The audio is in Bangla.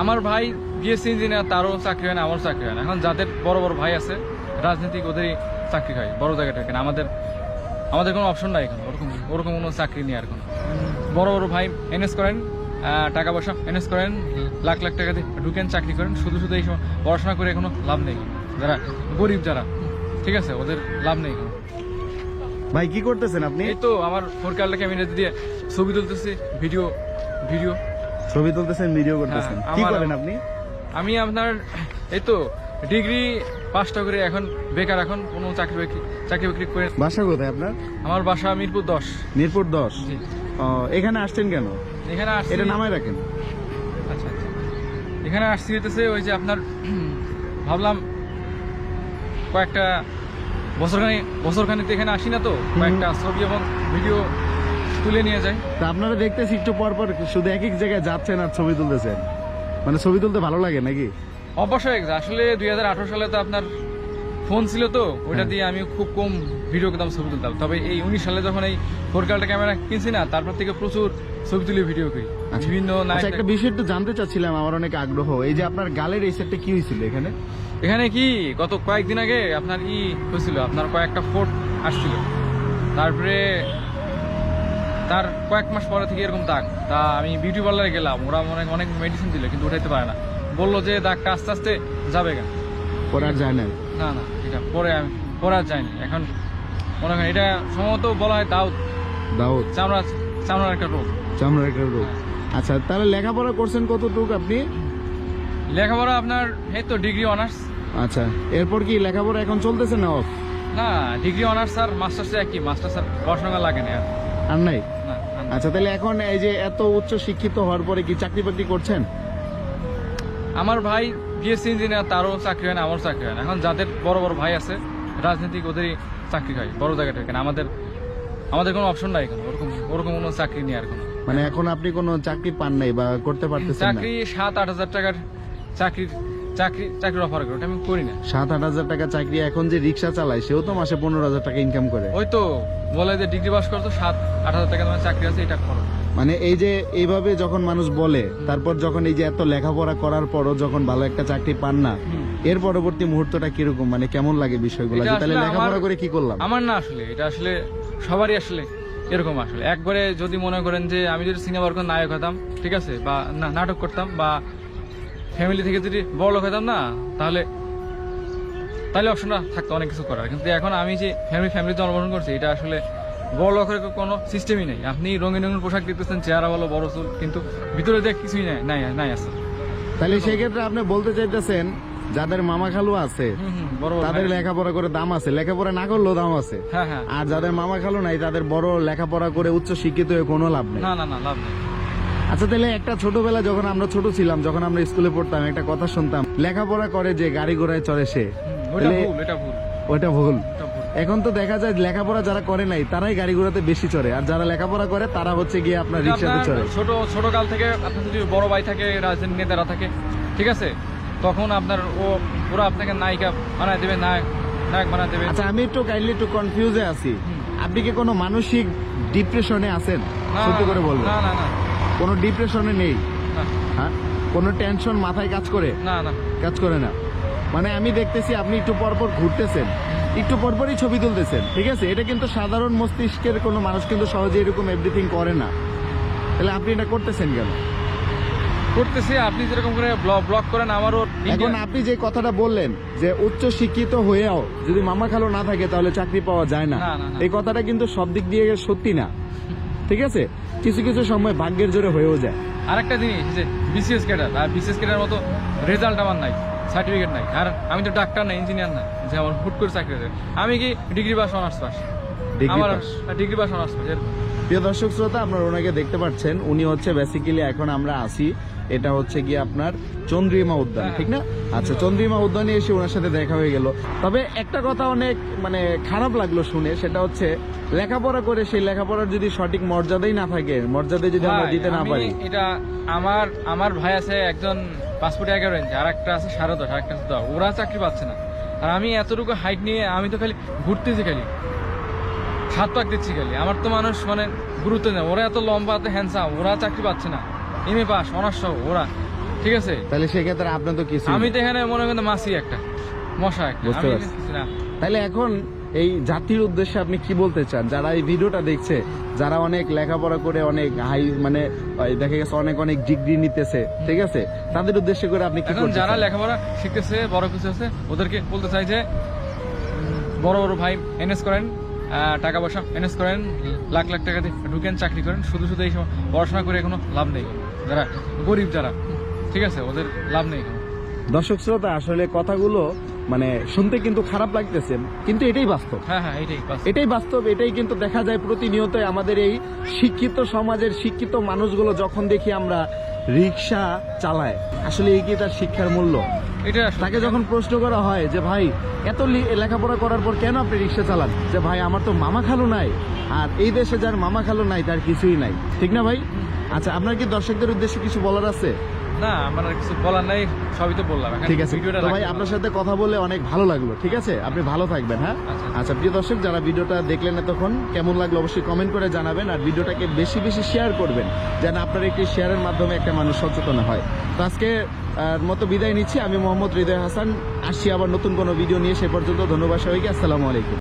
আমার ভাই বিএসসি ইঞ্জিনিয়ার তারও চাকরি হয় না আমারও চাকরি হয় না। এখন যাদের বড় বড় ভাই আছে রাজনীতিক ওদেরই চাকরি হয় বড় জায়গাটা এখানে। আমাদের আমাদের কোনো অপশন নাই এখন ওরকম ওরকম কোনো চাকরি নেই আর কোনো। বড় বড় ভাই এনএস করেন টাকা পয়সা এনএস করেন লাখ লাখ টাকা দিয়ে ঢুকেন চাকরি করেন শুধু শুধু এই সময় পড়াশোনা করে এখনও লাভ নেই। যারা গরিব যারা ঠিক আছে ওদের লাভ নেই ভাই কি করতেছেন আপনি? এই তো আমার ফোর ক্যামেরা ক্যামেরা দিয়ে ছবি তুলতেছি ভিডিও ভিডিও। ছবি তুলতেছেন ভিডিও করতেছেন। হ্যাঁ, কি করেন আপনি? আমি আপনার এই তো ডিগ্রি পাসটা করে এখন বেকার এখন কোনো চাকরি বাকরি চাকরি বাকরি করে বাসা কোথায় আপনার? আমার বাসা মিরপুর দশ। মিরপুর দশ? এখানে আসছেন কেন? এখানে আসছি এটা নামায় রাখেন। আচ্ছা আচ্ছা। এখানে আসছি হইতেছে ওই যে আপনার ভাবলাম কয়েকটা বছরখানি বছরখানিতে এখানে আসি না তো? কয়েকটা ছবি এবং ভিডিও তুলে নিয়ে যাই তা আপনারা দেখতেছি একটু পর পর শুধু এক এক জায়গায় যাচ্ছেন আর ছবি তুলতেছেন। মানে ছবি তুলতে ভালো লাগে নাকি? অবশ্যই আসলে দু হাজার আঠেরো সালে তো আপনার ফোন ছিল তো ওইটা হ্যাঁ। দিয়ে আমি খুব কম ভিডিও করতাম ছবি তুলতাম। তবে এই উনিশ সালে যখন এই ফোর কালটা ক্যামেরা কিনছি না তারপর থেকে প্রচুর ছবি তুলে ভিডিও করি। আচ্ছা। বিভিন্ন আচ্ছা একটা বিষয় একটু জানতে চাচ্ছিলাম আমার অনেক আগ্রহ। এই যে আপনার গালের এই সেটটা কি হয়েছিল এখানে? এখানে কি? গত কয়েকদিন আগে আপনার ই হয়েছিল আপনার কয়েকটা ফোর্ট আসছিল। তারপরে তার কয়েক মাস পরে থেকে এরকম দাগ। তা আমি বিউটি পার্লারে গেলাম ওরা অনেক অনেক মেডিসিন দিল কিন্তু উঠাইতে পারে না। বলল যে দাগটা আস্তে আস্তে যাবে কেন? পরে আর যায় না। না না এটা পরে আমি পরে আর যাইনি এখন মনে করেন এটা সম্ভবত বলা হয় দাউদ। দাউদ। চামড়া চামড়ার একটা রোগ। চামড়ার একটা রোগ। আচ্ছা তাহলে লেখাপড়া করছেন কতটুকু আপনি? লেখাপড়া আপনার এই তো ডিগ্রি অনার্স আচ্ছা এরপর কি লেখাপড়া এখন চলতেছে না off? না ডিগ্রি অনার্স আর মাস্টার্স একই মাস্টার্স আর পড়াশোনা লাগে না আর নাই। আচ্ছা তাহলে এখন এই যে এত উচ্চ শিক্ষিত হওয়ার পরে কি চাকরি বাকরি করছেন? আমার ভাই বিএসসি ইঞ্জিনিয়ার তারও চাকরি হয় না আমারও চাকরি হয় না। এখন যাদের বড় বড় ভাই আছে রাজনীতিক ওদেরই চাকরি হয় বড় জায়গাটা এখানে। আমাদের আমাদের কোনো অপশন নাই এখন ওরকম ওরকম কোনো চাকরি নেই আর কোনো। মানে এখন আপনি কোনো চাকরি পান নাই বা করতে পারতেছেন চাকরি সাত আট হাজার টাকার চাকরির চাকরি চাকরির অফার করে ওটা আমি করি না। সাত আট হাজার টাকা চাকরি এখন যে রিক্সা চালায় সেও তো মাসে পনেরো হাজার টাকা ইনকাম করে। ওই তো বলে যে ডিগ্রি পাস করতো সাত আট হাজার টাকা তোমার চাকরি আছে এটা করো। মানে এই যে এইভাবে যখন মানুষ বলে তারপর যখন এই যে এত লেখাপড়া করার পরও যখন ভালো একটা চাকরি পান না এর পরবর্তী মুহূর্তটা কীরকম? মানে কেমন লাগে বিষয়গুলো? যে তাহলে লেখাপড়া করে কি করলাম? আমার না আসলে এটা আসলে সবারই আসলে এরকম আসলে। একবারে যদি মনে করেন যে আমি যদি সিনেমার কোনো নায়ক হতাম ঠিক আছে? বা নাটক করতাম বা ফ্যামিলি থেকে যদি বড় লোক হতাম না তাহলে তাহলে অপশনটা থাকতো অনেক কিছু করার। কিন্তু এখন আমি যে ফ্যামিলি ফ্যামিলি জন্মগ্রহণ করছি এটা আসলে বড় লোকের কোনো সিস্টেমই নেই। আপনি রঙিন রঙিন পোশাক দেখতেছেন চেহারা বলো বড় চুল কিন্তু ভিতরে দেখ কিছুই নাই নাই নাই আছে। তাহলে সেক্ষেত্রে আপনি বলতে চাইতেছেন যাদের মামা খালু আছে তাদের লেখাপড়া করে দাম আছে লেখাপড়া না করলেও দাম আছে। হ্যাঁ হ্যাঁ। আর যাদের মামা খালু নাই তাদের বড় লেখাপড়া করে উচ্চ শিক্ষিত হয়ে কোনো লাভ নেই। না না না লাভ নেই। আচ্ছা তাহলে একটা ছোটবেলা যখন আমরা ছোট ছিলাম যখন আমরা স্কুলে পড়তাম একটা কথা শুনতাম লেখাপড়া করে যে গাড়ি ঘোড়ায় চড়ে সে ওটা ভুল এখন তো দেখা যায় লেখাপড়া যারা করে নাই তারাই গাড়ি ঘোড়াতে বেশি চড়ে আর যারা লেখাপড়া করে তারা হচ্ছে গিয়ে আপনার রিক্সাতে চড়ে। ছোট ছোট কাল থেকে আপনার যদি বড় ভাই থাকে রাজনীতি নেতারা থাকে ঠিক আছে? তখন আপনার ও ওরা আপনাকে নায়িকা বানায় দেবে নায়ক নায়ক বানায় দেবে। আচ্ছা আমি একটু কাইন্ডলি একটু কনফিউজে আছি। আপনি কি কোনো মানসিক ডিপ্রেশনে আছেন? সত্যি করে বলবেন। না না না। কোনো ডিপ্রেশনে নেই। হ্যাঁ? কোনো টেনশন মাথায় কাজ করে? না না। কাজ করে না। মানে আমি দেখতেছি আপনি একটু পরপর ঘুরতেছেন একটু পরপরই ছবি তুলতেছেন ঠিক আছে? এটা কিন্তু সাধারণ মস্তিষ্কের কোনো মানুষ কিন্তু সহজে এরকম এভরিথিং করে না। তাহলে আপনি এটা করতেছেন কেন? করতেছি আপনি যেরকম করে ব্লগ ব্লগ করেন আমারও এখন আপনি যে কথাটা বললেন যে উচ্চ শিক্ষিত হয়েও যদি মামা খালো না থাকে তাহলে চাকরি পাওয়া যায় না। এই কথাটা কিন্তু সব দিক দিয়ে সত্যি না। ঠিক আছে? কিছু কিছু সময় ভাগ্যের জোরে হয়েও যায়। আরেকটা জিনিস যে বিসিএস ক্যাডার আর বিসিএস ক্যাডার মতো রেজাল্ট আমার নাই সার্টিফিকেট নাই। আর আমি তো ডাক্তার না ইঞ্জিনিয়ার না যে আমার হুট করে চাকরি আমি কি ডিগ্রি পাস অনার্স পাস আমার ডিগ্রি পাস অনার্স পাস প্রিয় দর্শক শ্রোতা আপনারা ওনাকে দেখতে পাচ্ছেন। উনি হচ্ছে বেসিক্যালি এখন আমরা আসি এটা হচ্ছে কি আপনার চন্দ্রিমা উদ্যান। ঠিক না? আচ্ছা চন্দ্রিমা উদ্যানে এসে ওনার সাথে দেখা হয়ে গেল। তবে একটা কথা অনেক মানে খারাপ লাগল শুনে সেটা হচ্ছে লেখাপড়া করে সেই লেখাপড়ার যদি সঠিক মর্যাদাই না থাকে মর্যাদা যদি আমরা দিতে না পারি। এটা আমার আমার ভাই আছে একজন পাসপোর্ট এগারো ইঞ্চি আর একটা আছে সাড়ে দশ আর একটা আছে দশ। ওরা চাকরি পাচ্ছে না। আর আমি এতটুকু হাইট নিয়ে আমি তো খালি ঘুরতেছি খালি। হাত পাক দিচ্ছি খালি। আমার তো মানুষ মানে গুরুত্ব নেই। ওরা এত লম্বা এত হ্যান্ডসাম ওরা চাকরি পাচ্ছে না। এম এ পাস অনার্স সহ ওরা। ঠিক আছে? তাহলে সেক্ষেত্রে আপনার তো কিছু আমি তো এখানে মনে করেন মাসি একটা মশা একটা। বুঝতে পারছি। তাহলে এখন এই জাতির উদ্দেশ্যে আপনি কি বলতে চান? যারা এই ভিডিওটা দেখছে যারা অনেক লেখাপড়া করে অনেক হাই মানে দেখা গেছে অনেক অনেক ডিগ্রি নিতেছে ঠিক আছে? তাদের উদ্দেশ্যে করে আপনি কি যারা লেখাপড়া শিখতেছে বড় কিছু আছে ওদেরকে বলতে চাই যে বড় বড় ভাই এনএস করেন আহ, টাকা পয়সা এনএস করেন লাখ লাখ টাকা দিয়ে ঢুকেন চাকরি করেন শুধু শুধু এই সময় পড়াশোনা করে কোনো লাভ নেই। যারা গরিব যারা ঠিক আছে ওদের লাভ নেই দর্শক শ্রোতা আসলে কথাগুলো মানে শুনতে কিন্তু খারাপ লাগতেছে কিন্তু এটাই বাস্তব। হ্যাঁ হ্যাঁ এইটাই বাস এটাই বাস্তব এটাই কিন্তু দেখা যায় প্রতিনিয়ত আমাদের এই শিক্ষিত সমাজের শিক্ষিত মানুষগুলো যখন দেখি আমরা রিক্সা চালায় আসলে এই কি তার শিক্ষার মূল্য? এটা তাকে যখন প্রশ্ন করা হয় যে ভাই এত লেখাপড়া করার পর কেন আপনি রিক্সা চালান? যে ভাই আমার তো মামা খালু নাই আর এই দেশে যার মামা খালু নাই তার কিছুই নাই। ঠিক না ভাই? আচ্ছা আপনার কি দর্শকদের উদ্দেশ্যে কিছু বলার আছে? না আমার কিছু বলার নাই সবই তো বললাম। ঠিক আছে। ভিডিওটা তো ভাই আপনার সাথে কথা বলে অনেক ভালো লাগল ঠিক আছে? আপনি ভালো থাকবেন হ্যাঁ? আচ্ছা। আচ্ছা প্রিয় দর্শক যারা ভিডিওটা দেখলেন এতক্ষণ কেমন লাগল অবশ্যই কমেন্ট করে জানাবেন আর ভিডিওটাকে বেশি বেশি শেয়ার করবেন যেন আপনার একটি শেয়ারের মাধ্যমে একটা মানুষ সচেতন হয়। তো আজকে মতো বিদায় নিচ্ছি। আমি মোহাম্মদ হৃদয় হাসান আসছি আবার নতুন কোনো ভিডিও নিয়ে সে পর্যন্ত ধন্যবাদ সবাইকে। আসসালামু আলাইকুম।